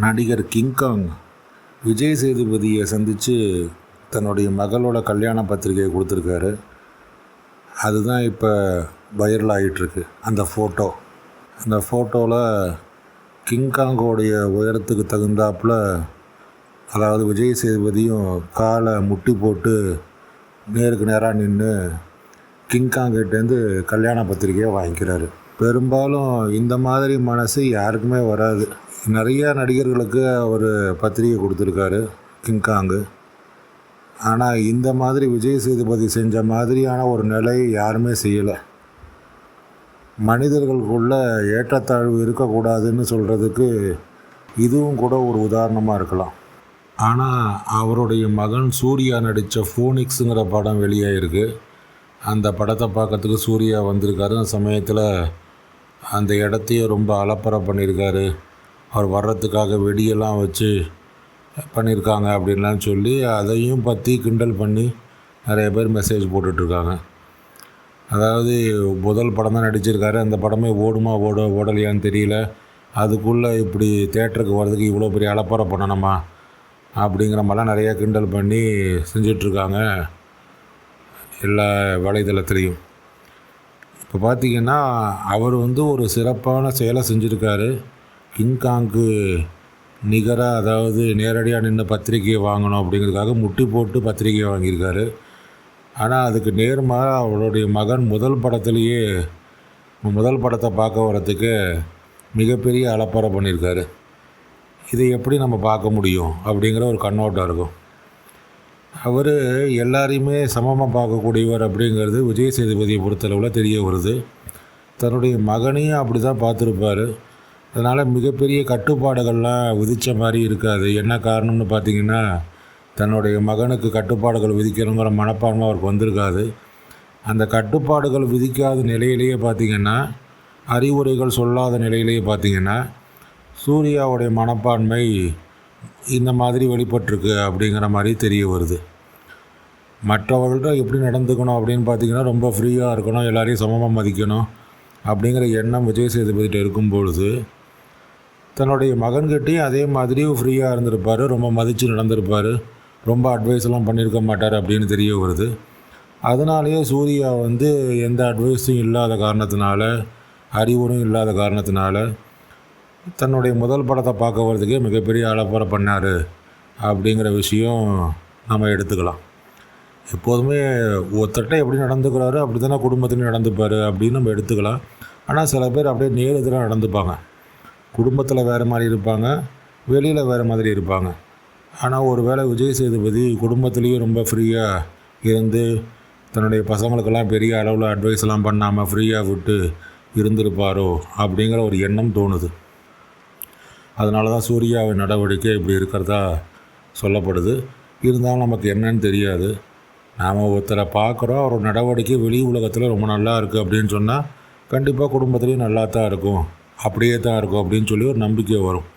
நடிகர் கிங்காங் விஜய் சேதுபதியை சந்தித்து தன்னுடைய மகளோட கல்யாண பத்திரிகையை கொடுத்துருக்காரு. அதுதான் இப்போ வைரல் ஆகிட்டுருக்கு அந்த ஃபோட்டோ அந்த ஃபோட்டோவில் கிங்காங்கோடைய உயரத்துக்கு தகுந்தாப்புல அதாவது விஜய் சேதுபதியும் காலை முட்டி போட்டு நேருக்கு நேராக நின்று கிங்காங்கிட்டேருந்து கல்யாண பத்திரிக்கையை வாங்கிக்கிறாரு. பெரும்பாலும் இந்த மாதிரி மனசு யாருக்குமே வராது. நிறைய நடிகர்களுக்கு அவர் பத்திரிகை கொடுத்துருக்காரு கிங்காங்கு ஆனால் இந்த மாதிரி விஜய் சேதுபதி செஞ்ச மாதிரியான ஒரு நிலையை யாருமே செய்யலை. மனிதர்களுக்குள்ள ஏற்றத்தாழ்வு இருக்கக்கூடாதுன்னு சொல்கிறதுக்கு இதுவும் கூட ஒரு உதாரணமாக இருக்கலாம். ஆனால் அவருடைய மகன் சூர்யா நடித்த ஃபோனிக்ஸுங்கிற படம் வெளியாகிருக்கு அந்த படத்தை பார்க்கறதுக்கு சூர்யா வந்திருக்காரு. அந்த சமயத்தில் அந்த இடத்தையே ரொம்ப அலப்பறை பண்ணியிருக்காரு. அவர் வர்றதுக்காக வெடியெல்லாம் வச்சு பண்ணியிருக்காங்க அப்படின்லாம் சொல்லி அதையும் பற்றி கிண்டல் பண்ணி நிறைய பேர் மெசேஜ் போட்டுட்ருக்காங்க. அதாவது முதல் படம் தான் நடிச்சிருக்காரு. அந்த படமே ஓடுமா ஓட ஓடலையான்னு தெரியல. அதுக்குள்ளே இப்படி தேட்டருக்கு வர்றதுக்கு இவ்வளோ பெரிய அலப்பறை பண்ணணுமா அப்படிங்கிற மாதிரிலாம் நிறையா கிண்டல் பண்ணி செஞ்சிட்ருக்காங்க எல்லா வலைதளத்துலேயும். இப்போ பார்த்தீங்கன்னா அவர் வந்து ஒரு சிறப்பான செயலை செஞ்சுருக்காரு. கிங்காங்கு நிகராக அதாவது நேரடியாக நின்று பத்திரிக்கையை வாங்கணும் அப்படிங்கிறதுக்காக முட்டி போட்டு பத்திரிகையை வாங்கியிருக்காரு. ஆனால் அதுக்கு நேர்மாறாக அவருடைய மகன் முதல் படத்துலேயே முதல் படத்தை பார்க்க வரத்துக்கு மிகப்பெரிய அலப்பறை பண்ணியிருக்காரு. இதை எப்படி நம்ம பார்க்க முடியும் அப்படிங்கிற ஒரு கண்ணோட்டம் இருக்கும். அவர் எல்லாரையுமே சமமாக பார்க்கக்கூடியவர் அப்படிங்கிறது விஜய் சேதுபதியை பொறுத்தளவில் தெரிய வருது. தன்னுடைய மகனையும் அப்படி தான் பார்த்துருப்பார். அதனால் மிகப்பெரிய கட்டுப்பாடுகள்லாம் விதித்த மாதிரி இருக்காது. என்ன காரணம்னு பார்த்தீங்கன்னா தன்னுடைய மகனுக்கு கட்டுப்பாடுகள் விதிக்கணுங்கிற மனப்பான்மை அவருக்கு வந்திருக்காது. அந்த கட்டுப்பாடுகள் விதிக்காத நிலையிலேயே பார்த்திங்கன்னா அறிவுரைகள் சொல்லாத நிலையிலேயே பார்த்திங்கன்னா சூர்யாவுடைய மனப்பான்மை இந்த மாதிரி வெளிப்பட்டிருக்கு அப்படிங்கிற மாதிரி தெரிய வருது. மற்றவர்கள்ட்ட எப்படி நடந்துக்கணும் அப்படின்னு பார்த்தீங்கன்னா ரொம்ப ஃப்ரீயாக இருக்கணும் எல்லாரையும் சமமாக மதிக்கணும் அப்படிங்கிற எண்ணம் விஜய் சேதுபதிகிட்ட இருக்கும் பொழுது தன்னுடைய மகன்கிட்டையும் அதே மாதிரி ஃப்ரீயாக இருந்திருப்பார். ரொம்ப மதித்து நடந்திருப்பார். ரொம்ப அட்வைஸ்லாம் பண்ணியிருக்க மாட்டார் அப்படின்னு தெரிய வருது. அதனாலேயே சூர்யா வந்து எந்த அட்வைஸும் இல்லாத காரணத்தினால அறிவுறும் இல்லாத காரணத்தினால தன்னுடைய முதல் படத்தை பார்க்க வரதுக்கே மிகப்பெரிய அலப்பறை பண்ணார் அப்படிங்கிற விஷயம் நம்ம எடுத்துக்கலாம். எப்போதுமே ஒருத்தட்ட எப்படி நடந்துக்கிறாரோ அப்படி தானே குடும்பத்துலையும் நடந்துப்பார் அப்படின்னு நம்ம எடுத்துக்கலாம். ஆனால் சில பேர் அப்படியே நேர் எதிராக நடந்துப்பாங்க. குடும்பத்தில் வேறு மாதிரி இருப்பாங்க வெளியில் வேறு மாதிரி இருப்பாங்க. ஆனால் ஒரு வேளை விஜய் சேதுபதி குடும்பத்துலேயும் ரொம்ப ஃப்ரீயாக இருந்து தன்னுடைய பசங்களுக்கெல்லாம் பெரிய அளவில் அட்வைஸ்லாம் பண்ணாமல் ஃப்ரீயாக விட்டு இருந்திருப்பாரோ அப்படிங்கிற ஒரு எண்ணம் தோணுது. அதனால தான் சூர்யாவின் நடவடிக்கை இப்படி இருக்கிறதா சொல்லப்படுது. இருந்தாலும் நமக்கு என்னன்னு தெரியாது. நாம் ஒருத்தரை பார்க்குறோம் அவரோட நடவடிக்கை வெளி உலகத்தில் ரொம்ப நல்லா இருக்குது அப்படின்னு சொன்னால் கண்டிப்பாக குடும்பத்துலேயும் நல்லா தான் இருக்கும். அப்படியே தான் இருக்கும் அப்படின்னு சொல்லி ஒரு நம்பிக்கை வரும்.